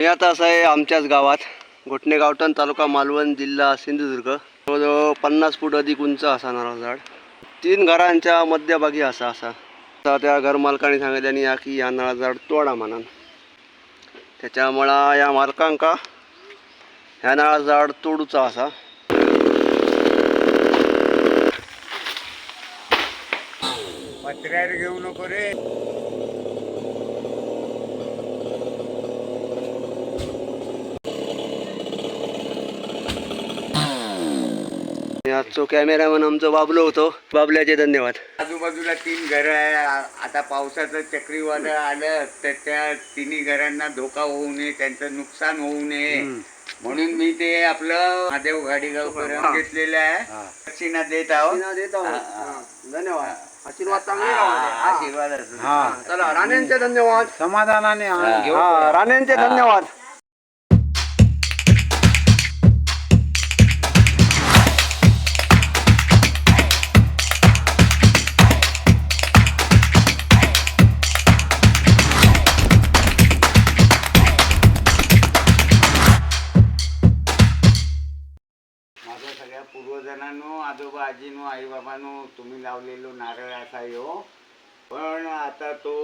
मी आता असं आहे आमच्याच गावात. घोटणे गावठण तालुका मालवण जिल्हा सिंधुदुर्ग. जवळजवळ पन्नास फूट अधिक उंच असा नारळ झाड. तीन घरांच्या मध्यभागी असा असा. आता त्या घरमालकाने सांगितल्याने या की या नारळ झाड तोडा म्हणून. त्याच्यामुळं या मालकांका ह्या नारळ झाड तोडूचा असा. पत्र्यावर घेऊ नको रे. आजचो कॅमेरामॅन आमचं बाबलो होतो. बाबल्याचे धन्यवाद. आजूबाजूला तीन घर आहे. आता पावसाचं चक्रीवादळ आलं तर त्या तिन्ही घरांना धोका होऊ नये त्यांचं नुकसान होऊ नये. म्हणून मी ते आपलं महादेव गाडीगाव पर्यंत घेतलेलं आहे. दक्षिणा देत आहोत. देत आहोत. धन्यवाद. आशीर्वाद चांगले. हा. आशीर्वाद. चला राणेंचे धन्यवाद. समाधानाने. घेऊ. राणेंचे धन्यवाद. नारळाचा नारळ पण आता तो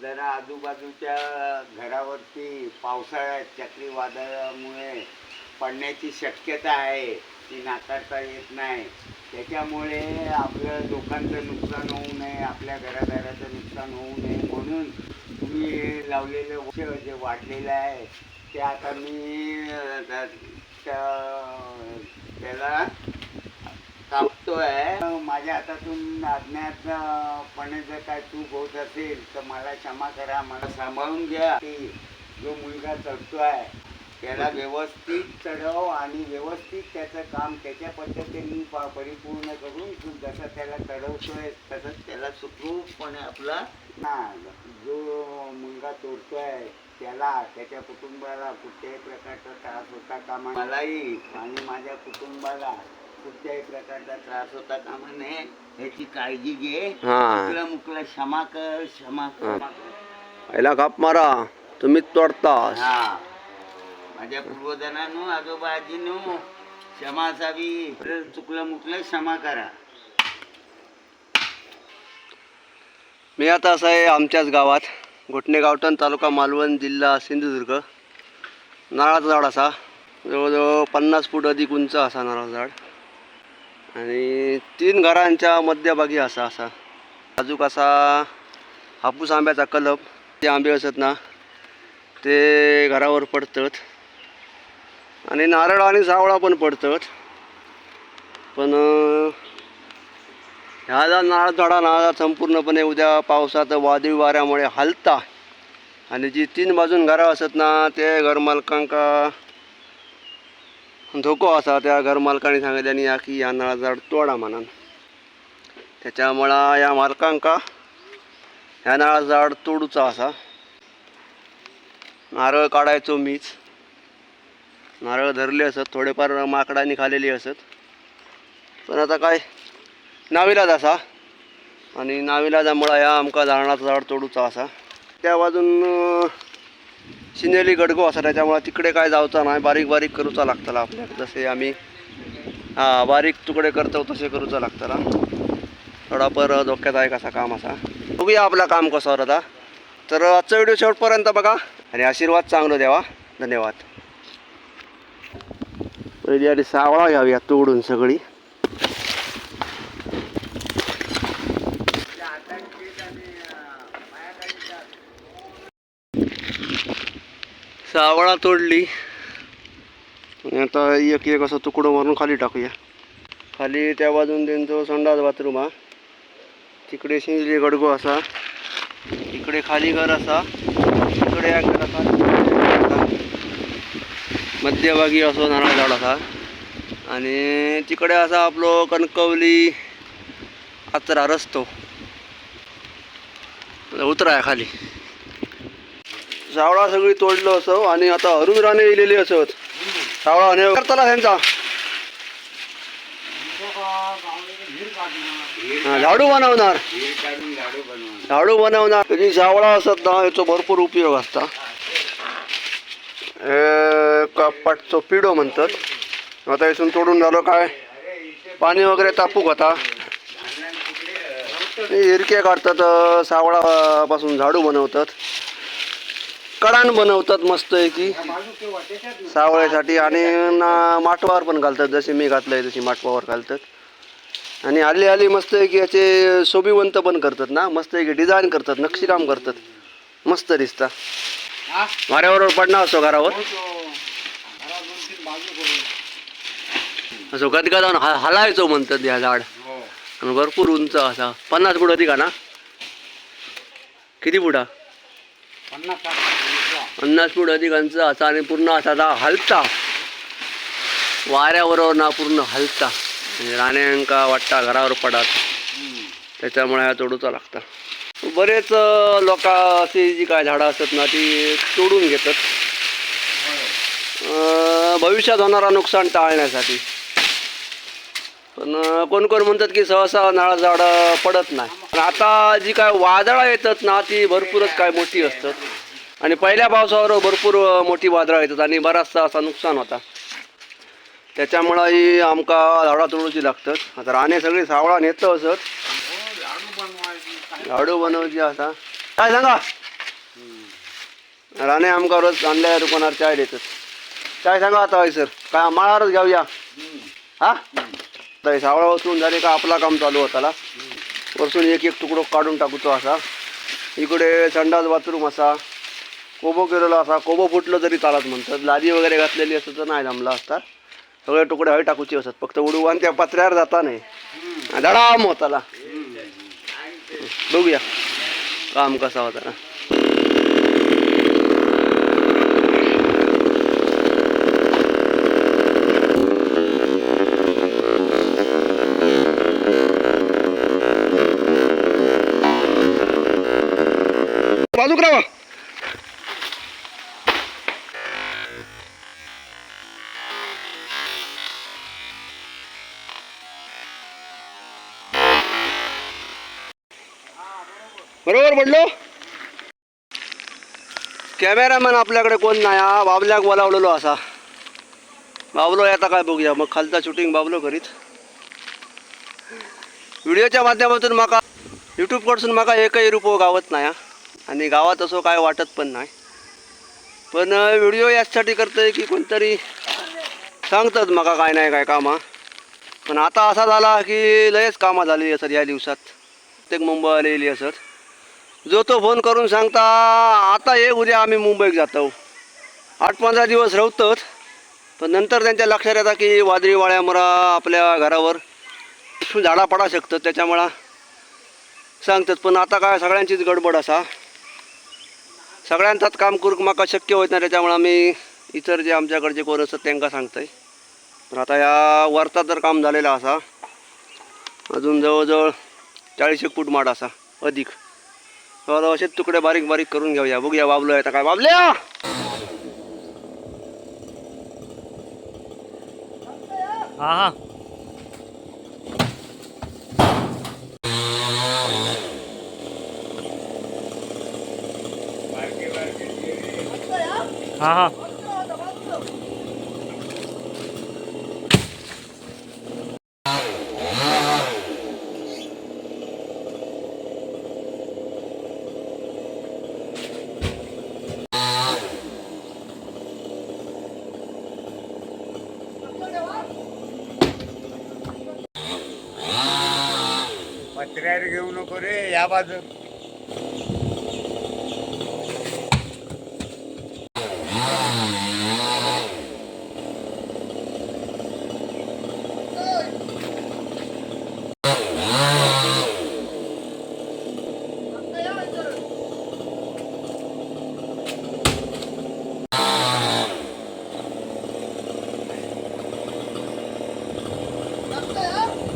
जरा आजूबाजूच्या घरावरती पावसाळ्यात चक्रीवादळामुळे पडण्याची शक्यता आहे. ती नाकारता येत नाही. त्याच्यामुळे आपलं लोकांचं नुकसान होऊ नये आपल्या घरादाराचं नुकसान होऊ नये म्हणून तुम्ही हे लावलेलं वृक्ष जे वाढलेलं आहे ते आता मी त्या- त्याला थांबतोय. माझ्या हातातून अज्ञातपणे जर काय चूक होत असेल तर मला क्षमा करा मला सांभाळून घ्या. की जो मुलगा चढतोय त्याला व्यवस्थित चढव आणि व्यवस्थित त्याचं काम त्याच्या पद्धतीने परिपूर्ण करून तू जसं त्याला चढवतोय तसंच त्याला सुखरूपपणे आपला ना जो मुलगा तोडतोय त्याला त्याच्या कुटुंबाला कुठल्याही प्रकारचा त्रास होता कामा मलाही आणि माझ्या कुटुंबाला कुठल्याही प्रकारचा त्रास होता कामा नये ह्याची काळजी घे. हा. मुकला मुकला क्षमा कर क्षमा कर पहिला काप मारा. तुम्हीच तोडता हा. माझ्या पूर्वजनांनो आजोबा आजीनो क्षमा असावी. चुकलं मुकलं क्षमा करा. मी आता असं आहे आमच्याच गावात घोटणे गावठण तालुका मालवण जिल्हा सिंधुदुर्ग. नारळाचं झाड असा. जवळजवळ पन्नास फूट अधिक उंच असा नारळ झाड. आणि तीन घरांच्या मध्यभागी असा असा. अजूक असा हापूस आंब्याचा कलप ते आंबे असत ना ते घरावर पडतात. आणि नारळ आणि सावळा पण पडतात. पण ह्या जर नारळ झाडांना संपूर्णपणे उद्या पावसात वादळी वाऱ्यामुळे हलता आणि जी तीन बाजून घरं असत ना ते घरमालकांका धोको असा त्या घरमालकाने सांगितल्याने या की या नळा झाड तोडा म्हणून. त्याच्यामुळं या मालकांका ह्या नळा झाड तोडूचा असा. नारळ काढायचो मीच. नारळ धरले असत थोडेफार माकडांनी खालेली असत. पण आता काय? नाविलाज असा. आणि नाविलाजामुळं ह्या आमका झाडाचं झाड तोडूचा असा. त्या बाजून सिनेली गडगो असा त्याच्यामुळं तिकडे काय जावचा नाही बारीक बारीक करूचा लागतला आपल्याक जसे आम्ही हां बारीक तुकडे करतो तसे करूचा लागतला. थोडा पर धोक्यात आहे कसा काम असा. बघूया आपला काम कसं आता. तर आजचा व्हिडिओ शेवटपर्यंत बघा आणि आशीर्वाद चांगलं द्यावा. धन्यवाद. पहिली आधी सावळा घ्यावी तोडून सगळी. सावळा तोडली. आणि आता एक एक असं तुकडं मारून खाली टाकूया. खाली त्या बाजून त्यांचं संडास बाथरूम हा. तिकडे शिंजली गडगो असा. इकडे खाली घर असा. इकडे या घराचा मध्यभागी असो नारळ झाड असा. आणि तिकडे असा आपलो कणकवली आचरा रस्तो. उतराय खाली. सावळा सगळी तोडलं असो आणि आता हरून राणे इलेली असत. सावळा आणि करताला त्यांचा. हा, झाडू बनवणार. झाडू बनवणार. त्याची सावळा असत ना याचा भरपूर उपयोग असता. कपाटचं पिडो म्हणतात. आता इथून तोडून झालं काय? पाणी वगैरे तापूक होता हिरके काढतात सावळापासून झाडू बनवतात. कडाण बनवतात मस्त आहे की सावळ्यासाठी आणि ना- माटवावर पण घालतात. जसे मी घातलंय तशी माटवावर घालतात. आणि हल्ली आली मस्त आहे की याचे शोभिवंत पण करतात ना. मस्त आहे की डिझाईन करतात. नक्षीकाम करतात. मस्त दिसता. वाऱ्यावर पडणार असतो घरावर. असं कधी कधी हा हलायचो म्हणतात या झाड. आणि भरपूर उंच असा. पन्नास फुट होती का ना? किती फुटा पन्नास फूट अधिकांचा असा आणि पूर्ण असा दा हलता. वाऱ्याबरोबर ना पूर्ण हलता. म्हणजे राण्यांका वाटता घरावर पडात. त्याच्यामुळे हा तोडूचा लागता. बरेच लोक अशी जी काय झाडं असतात ना ती तोडून घेतात. भविष्यात होणारा नुकसान टाळण्यासाठी. पण कोण कोण म्हणतात की सहसा नाळा झाडं पडत नाही. आता जी काय वादळं येतात ना ती भरपूरच काय मोठी असतात. आणि पहिल्या पावसावर भरपूर मोठी वादळं येतात आणि बराचसा असा नुकसान होता. त्याच्यामुळंही आमका झाडा तोडूची लागतात. आता राणे सगळी सावळा नेतं असत. झाडू बनवची आता. काय सांगा? राणे आमका रोज आणल्या दुकानावर चाय देतात. चाय सांगा आता हय सर. काय माळावरच घेऊया. हा? सावळा उचलून झाले का आपला काम चालू होताला? वरसून एक एक तुकडो काढून टाकूचो असा. इकडे संडास बाथरूम असा कोबो केलेलो असा कोबो फुटलो तरी चालत म्हणतात. लादी वगैरे घातलेली असतं तर नाही जमला असता. सगळे तुकडे हवे टाकूचे असतात. फक्त उडवान त्या पत्र्यावर जाता नाही. धडाम होताला. बघूया. काम कसा होता ना. बाजूक राहा बरोबर पडलो कॅमेरामॅन आपल्याकडे कोण नाही हा? बाबल्याक बोलावलेलो असा. बाबलो आता काय बघूया. मग खालचा शूटिंग बाबलो करीत व्हिडिओच्या माध्यमातून माका यूट्यूबकडसून माका एकही रुपयो गावत नाही हा. आणि गावात असो काय वाटत पण नाही. पण व्हिडिओ यासाठी करतोय की कोणतरी सांगतात मका काय नाही काय कामा. पण आता असा झाला की लयच कामं झालेली असत या दिवसात. प्रत्येक मुंबई आलेली असत. जो तो फोन करून सांगता आता ये उद्या आम्ही मुंबईत जातो. आठ पंधरा दिवस राहतात पण नंतर त्यांच्या लक्षात येतं की वादळी वाळ्यामुळं आपल्या घरावर झाडा पडा शकतात त्याच्यामुळं सांगतात. पण आता काय सगळ्यांचीच गडबड असा. सगळ्यांचाच काम करूक म्हाका शक्य होत नाही त्याच्यामुळे आम्ही इतर जे आमच्याकडचे कोण असतात त्यांना सांगतंय. पण आता या वर्सात जर काम झालेलं असा. अजून जवळजवळ चाळीस एक फूट माड असा अधिक. तर असेच तुकडे बारीक बारीक करून घेऊया. बघूया बाबलो आता काय बाबल्या हा. हा हा हा पत्र्यावर घेऊ नको रे या बाजू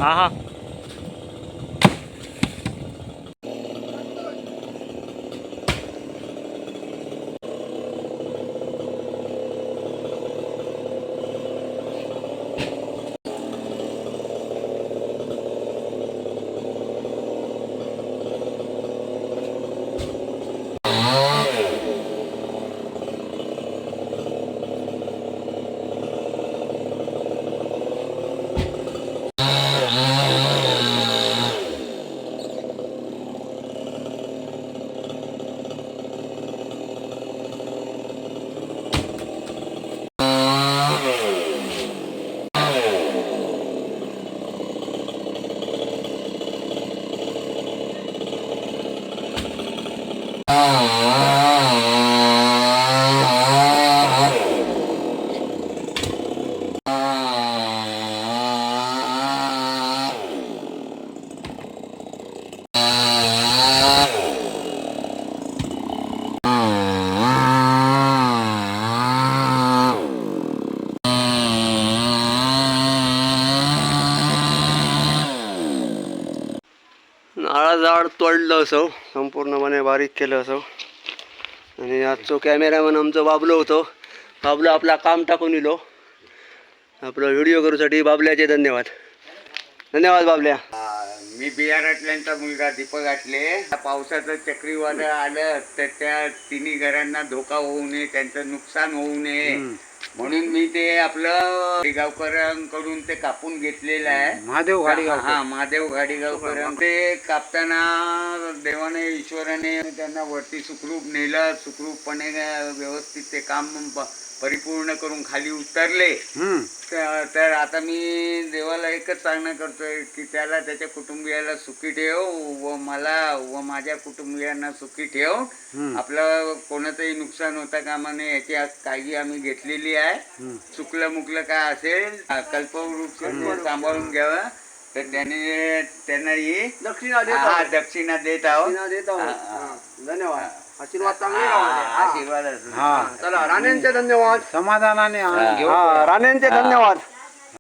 हा हा असो संपूर्णपणे बारीक केलं असो. आणि आजचो कॅमेरामॅन आमचो बाबलो होतो बाबलो आपला काम टाकून इलो आपलं व्हिडिओ करूसाठी बाबल्याचे धन्यवाद. धन्यवाद बाबल्या. मी बिहार आटल्यांचा मुलगा दीपक आटले. पावसाचं चक्रीवादळ आलं तर त्या तिन्ही घरांना धोका होऊ नये त्यांचं नुकसान होऊ नये. म्हणून मी ते आपलं गावकऱ्यांकडून ते कापून घेतलेलं आहे. महादेव गाडीगाव हा महादेव गाडीगावकर ते कापताना देवाने ईश्वराने त्यांना वरती सुखरूप नेलं सुखरूपपणे व्यवस्थित ते काम परिपूर्ण करून खाली उतरले. हम्म. तर तर आता मी देवाला एकच सांगणं करतोय की त्याला त्याच्या कुटुंबियाला सुखी ठेव व मला व माझ्या कुटुंबियांना सुखी ठेव. आपलं कोणाचंही नुकसान होता कामा नये याची आज काळजी आम्ही घेतलेली आहे. चुकलं मुकलं काय असेल कल्पवृक्ष ते सांभाळून घ्यावं. तर त्याने त्यांना ही दक्षिणा देत हा आहोत. दक्षिणा देत आहोत. दक्षिणा देत आहोत. हा, हा. हा, धन्यवाद. आशीर्वाद चांगले हा, राहू दे. हा. आशीर्वाद असू दे. हा चला राणेंचे धन्यवाद समाधानाने आनंद घेऊ हा राणेंचे धन्यवाद